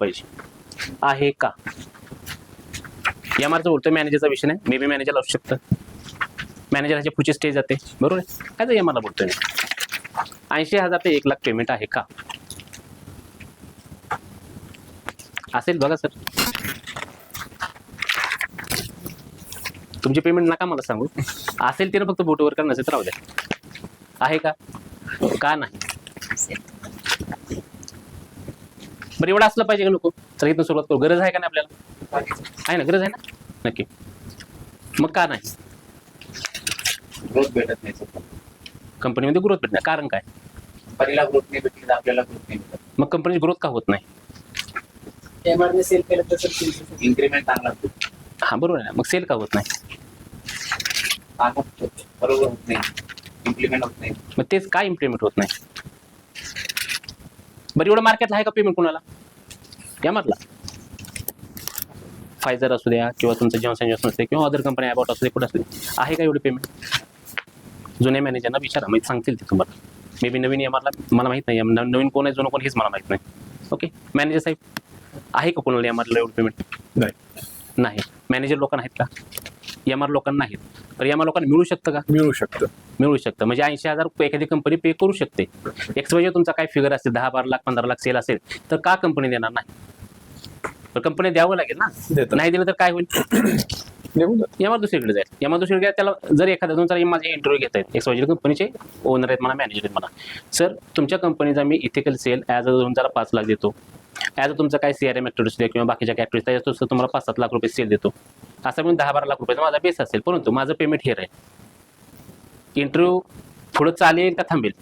पाहिजे आहे का? या मार्च बोलतोय मॅनेजरचा विषय नाही. मे बी मॅनेजर असू शकतं. मॅनेजर ह्याच्या पुढची स्टेज जाते. बरोबर आहे? काय तर मला बोलतोय मी. ऐंशी हजार ते एक लाख पेमेंट आहे का? असेल बघा सर तुमची पेमेंट नका मला सांगू. असेल ते फक्त बोटवर का नसेल तर राहू द्या. आहे का? का नाही? बरं एवढं असलं पाहिजे का नको तर इथून सुरुवात करू. गरज आहे का नाही आपल्याला? आहे ना गरज आहे ना? नक्की. मग का नाही? ग्रोथ भेटत नाही कंपनीमध्ये ग्रोथ भेटणार. कारण काय? कंपनीला ग्रोथ नाही भेटली तर आपल्याला ग्रोथ नाही भेटत. मग कंपनीची ग्रोथ का होत नाही? एमआरने सेल केलं तर सर. इन्क्रीमेंट चांगला होतो. हा बरोबर आहे ना. मग सेल का होत नाही? होतं. बरोबर होत नाही. इम्प्लिमेंट होत नाही. मग तेच काय इम्प्लिमेंट होत नाही? बरं एवढं मार्केटला आहे का पेमेंट कोणाला? या म्हटला फायझर असू द्या किंवा तुमचं जॉन्सन जॉन्सन असू द्या किंवा अदर कंपनी अबाउट असू दे कुठं असू दे आहे का एवढी पेमेंट जुन्या मॅनेजरना विचारा माहिती सांगतील ते तुम्हाला. मे बी नवीन एमआरला मला माहीत नाही नवीन कोण आहे जुनं कोण हेच मला माहीत नाही. ओके मॅनेजर साहेब आहे का कोणाला एमआरला एवढं पेमेंट नाही. नाही. मॅनेजर लोकांना आहेत का? एम आर लोकांना आहेत तर आर लोकांना मिळू शकतं का? मिळू शकतं. मिळू शकतं. म्हणजे ऐंशी हजार रुपये एखादी कंपनी पे करू शकते. एक्स वाय तुमचा काय फिगर असेल दहा बारा लाख पंधरा लाख सेल असेल तर का कंपनी देणार नाही? तर कंपनी द्यावं लागेल ना. नाही दिलं तर काय होईल? आर दुसरीकडे जाईल. आर दुसरीकडे त्याला जर एखादा दोन चार माझे इंटरव्ह्यू घेत आहेत एक्स वाय कंपनीचे ओनर आहेत मला मॅनेजर आहेत मला सर तुमच्या कंपनीचा मी इथिकल सेल ॲज अ दोन हजार पाच लाख देतो. ॲज अ काय सीआरएम आर ॲक्टिव्हिटीज किंवा बाकीच्या काय ॲक्टिव्हिटीज त्याच्यात तुम्हाला पाच सात लाख रुपये सेल देतो. असा म्हणून दहा बारा लाख रुपयाचा माझा बेस असेल परंतु माझं पेमेंट हेर आहे. इंटरव्ह्यू पुढं चालेल का थांबेल?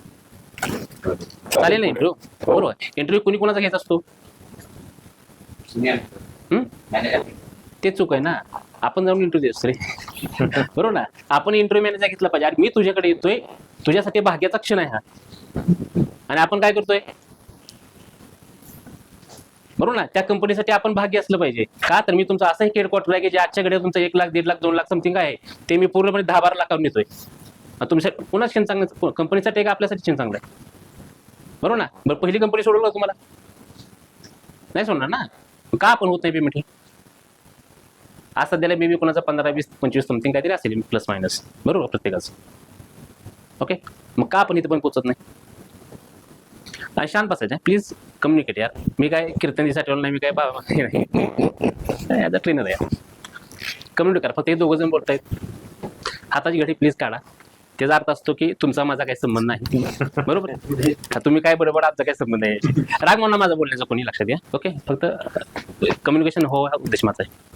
चालेल ना इंटरव्ह्यू बरोबर. इंटरव्ह्यू कुणी कोणाचा घेत असतो? ते चूक आहे ना. आपण जाऊन इंटरव्ह्यू देतो रे. बरोबर ना? आपण इंटरव्ह्यू मॅनेजर घेतला पाहिजे. आणि मी तुझ्याकडे येतोय. तुझ्यासाठी भाग्याचा क्षण आहे हा. आणि आपण काय करतोय? बरोबर ना? त्या कंपनीसाठी आपण भाग्य असलं पाहिजे. का तर मी तुमचा असंही एक हेडक्वार्टर आहे की जे आजच्याकडे तुमचं एक लाख दीड लाख दोन लाख समथिंग आहे ते मी पूर्णपणे दहा बारा लाखावर नेतोय. तुमच्या पुन्हा क्षण चांगलं? कंपनीसाठी का आपल्यासाठी क्षण चांगलं आहे? बरोबर ना? बरं पहिली कंपनी सोडवलं तुम्हाला. नाही सोडणार ना? का आपण होत नाही पेमेंट हे? आज सध्याला मे बी कोणाचा पंधरा वीस पंचवीस समथिंग काहीतरी असेल प्लस मायनस बरोबर प्रत्येकाचं. ओके मग का आपण इथं पण पोचत नाही? आणि शांत बसायचं प्लीज कम्युनिकेट यार. मी काय कीर्तनीसाठी नाही मी काय बाबा ॲज अ ट्रेनर आहे कम्युनिकेट करा फक्त हे दोघं जण बोलतायत. हाताची घडी प्लीज काढा. त्याचा अर्थ असतो की तुमचा माझा काही संबंध नाही. बरोबर? आहे तुम्ही काय बरोबर आमचा काही संबंध आहे राग म्हणा माझा बोलण्याचा कोणी लक्षात घ्या. ओके फक्त कम्युनिकेशन हो हा उद्देश माझा आहे.